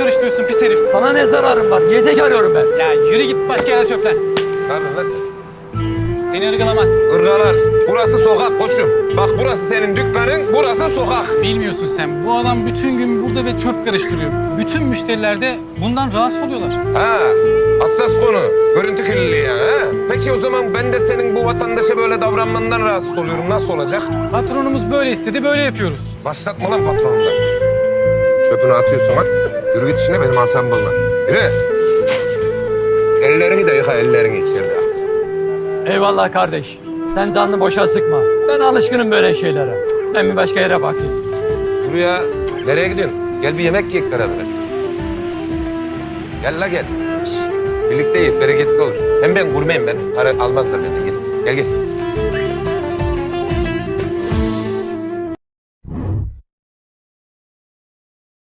karıştırıyorsun pis herif? Sana ne zararım var? Yiyecek arıyorum ben. Ya yürü git başka yere çöp lan. Ne yapıyorsun lan sen? Seni ırgalamaz. Irgalar. Burası sokak koçum. Bak burası senin dükkanın, burası sokak. Bilmiyorsun sen. Bu adam bütün gün burada ve çöp karıştırıyor. Bütün müşteriler de bundan rahatsız oluyorlar. Ha, hassas konu. Görüntü kirliliği ya. Ha? Peki o zaman ben de senin bu vatandaşa böyle davranmandan rahatsız oluyorum. Nasıl olacak? Patronumuz böyle istedi, böyle yapıyoruz. Başlatma lan patronundan. Çöpünü atıyorsun at. Yürü git işine benim asam bozma. Yürü. Ellerini de yıka, ellerini içeride. Eyvallah kardeş. Sen canını boşa sıkma. Ben alışkınım böyle şeylere. Ben bir başka yere bakayım. Dur ya. Nereye gidiyorsun? Gel bir yemek yiyek beraber. Gel la gel. Şş, Birlikte yiyek, bereketli olur. Hem ben gurmeyim ben. Para almazlar benden. Gel, gel gel.